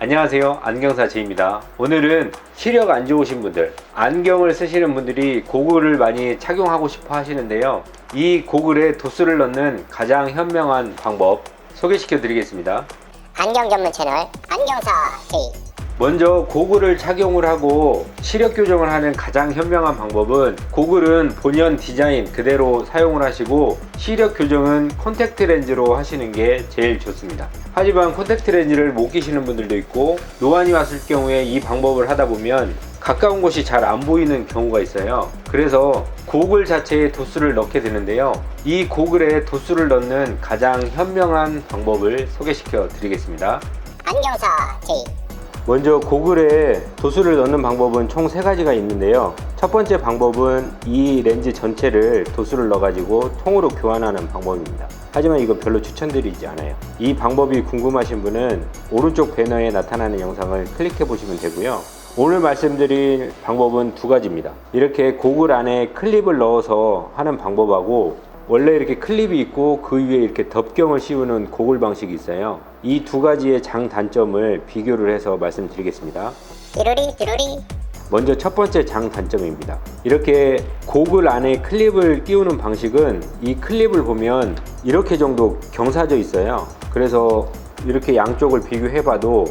안녕하세요. 안경사 제입니다. 오늘은 시력 안 좋으신 분들 안경을 쓰시는 분들이 고글을 많이 착용하고 싶어 하시는데요. 이 고글에 도수를 넣는 가장 현명한 방법 소개시켜 드리겠습니다. 안경 전문 채널 안경사 J 먼저 고글을 착용을 하고 시력 교정을 하는 가장 현명한 방법은 고글은 본연 디자인 그대로 사용을 하시고 시력 교정은 콘택트 렌즈로 하시는 게 제일 좋습니다. 하지만 콘택트 렌즈를 못 끼시는 분들도 있고 노안이 왔을 경우에 이 방법을 하다 보면 가까운 곳이 잘 안 보이는 경우가 있어요. 그래서 고글 자체에 도수를 넣게 되는데요. 이 고글에 도수를 넣는 가장 현명한 방법을 소개시켜 드리겠습니다. J 먼저 고글에 도수를 넣는 방법은 총 세 가지가 있는데요. 첫 번째 방법은 이 렌즈 전체를 도수를 넣어가지고 통으로 교환하는 방법입니다. 하지만 이거 별로 추천드리지 않아요. 이 방법이 궁금하신 분은 오른쪽 배너에 나타나는 영상을 클릭해 보시면 되고요. 오늘 말씀드릴 방법은 두 가지입니다. 이렇게 고글 안에 클립을 넣어서 하는 방법하고 원래 이렇게 클립이 있고 그 위에 이렇게 덮경을 씌우는 고글 방식이 있어요. 이 두 가지의 장단점을 비교를 해서 말씀드리겠습니다. 띠루리 띠루리 먼저 첫 번째 장 단점입니다. 이렇게 고글 안에 클립을 끼우는 방식은 이 클립을 보면 이렇게 정도 경사져 있어요. 그래서 이렇게 양쪽을 비교해 봐도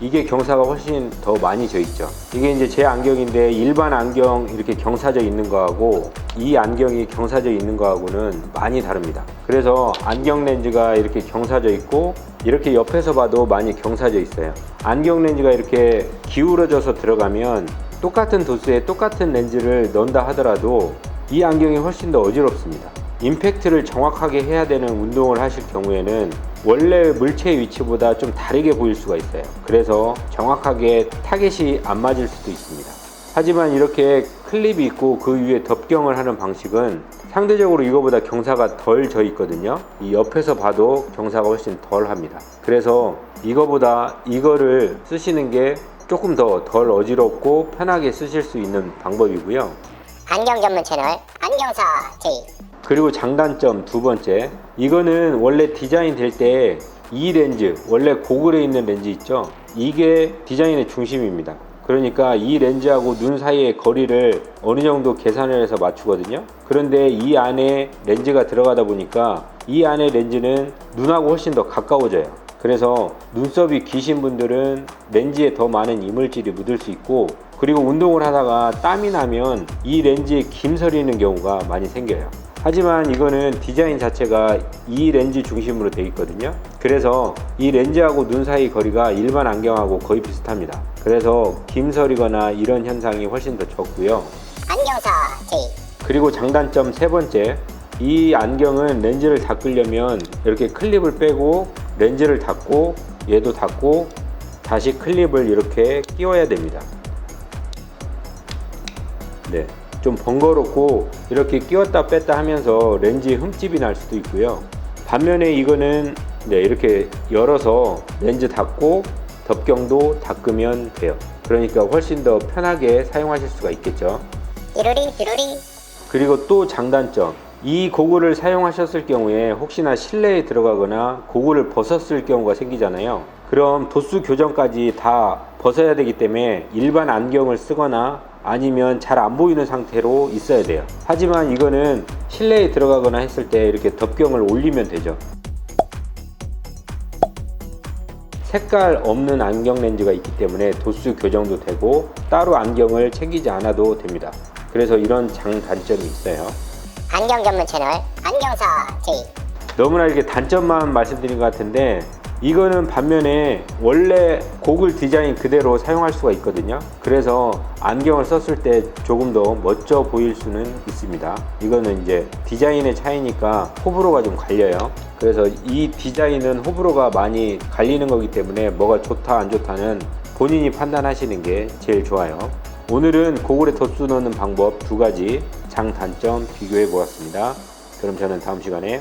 이게 경사가 훨씬 더 많이 져 있죠. 이게 이제 제 안경인데 일반 안경 이렇게 경사져 있는 거하고 이 안경이 경사져 있는 거하고는 많이 다릅니다. 그래서 안경 렌즈가 이렇게 경사져 있고 이렇게 옆에서 봐도 많이 경사져 있어요. 안경 렌즈가 이렇게 기울어져서 들어가면 똑같은 도수에 똑같은 렌즈를 넣는다 하더라도 이 안경이 훨씬 더 어지럽습니다. 임팩트를 정확하게 해야 되는 운동을 하실 경우에는 원래 물체의 위치보다 좀 다르게 보일 수가 있어요. 그래서 정확하게 타겟이 안 맞을 수도 있습니다. 하지만 이렇게 클립이 있고 그 위에 덮경을 하는 방식은 상대적으로 이거보다 경사가 덜 져 있거든요. 이 옆에서 봐도 경사가 훨씬 덜 합니다. 그래서 이거보다 이거를 쓰시는 게 조금 더 덜 어지럽고 편하게 쓰실 수 있는 방법이고요. 안경 전문 채널 안경사 J 그리고 장단점 두 번째 이거는 원래 디자인 될 때 이 렌즈 원래 고글에 있는 렌즈 있죠? 이게 디자인의 중심입니다. 그러니까 이 렌즈하고 눈 사이의 거리를 어느 정도 계산을 해서 맞추거든요. 그런데 이 안에 렌즈가 들어가다 보니까 이 안에 렌즈는 눈하고 훨씬 더 가까워져요. 그래서 눈썹이 기신 분들은 렌즈에 더 많은 이물질이 묻을 수 있고 그리고 운동을 하다가 땀이 나면 이 렌즈에 김 서리는 경우가 많이 생겨요. 하지만 이거는 디자인 자체가 이 렌즈 중심으로 되어 있거든요. 그래서 이 렌즈하고 눈 사이 거리가 일반 안경하고 거의 비슷합니다. 그래서 김서리거나 이런 현상이 훨씬 더 적고요. 안경사 J 그리고 장단점 세 번째 이 안경은 렌즈를 닦으려면 이렇게 클립을 빼고 렌즈를 닫고 얘도 닫고 다시 클립을 이렇게 끼워야 됩니다 네, 좀 번거롭고 이렇게 끼웠다 뺐다 하면서 렌즈에 흠집이 날 수도 있고요 반면에 이거는 네, 이렇게 열어서 렌즈 닫고 덮경도 닦으면 돼요 그러니까 훨씬 더 편하게 사용하실 수가 있겠죠 띠루리 띠루리 그리고 또 장단점. 이 고글을 사용하셨을 경우에 혹시나 실내에 들어가거나 고글을 벗었을 경우가 생기잖아요. 그럼 도수 교정까지 다 벗어야 되기 때문에 일반 안경을 쓰거나 아니면 잘 안 보이는 상태로 있어야 돼요. 하지만 이거는 실내에 들어가거나 했을 때 이렇게 덮경을 올리면 되죠. 색깔 없는 안경 렌즈가 있기 때문에 도수 교정도 되고 따로 안경을 챙기지 않아도 됩니다. 그래서 이런 장단점이 있어요. 안경 전문 채널 안경사 J 너무나 이렇게 단점만 말씀드린 것 같은데 이거는 반면에 원래 고글 디자인 그대로 사용할 수가 있거든요. 그래서 안경을 썼을 때 조금 더 멋져 보일 수는 있습니다. 이거는 이제 디자인의 차이니까 호불호가 좀 갈려요. 그래서 이 디자인은 호불호가 많이 갈리는 거기 때문에 뭐가 좋다 안 좋다는 본인이 판단하시는 게 제일 좋아요. 오늘은 고글에 도수 넣는 방법 두 가지 장단점 비교해 보았습니다. 그럼 저는 다음 시간에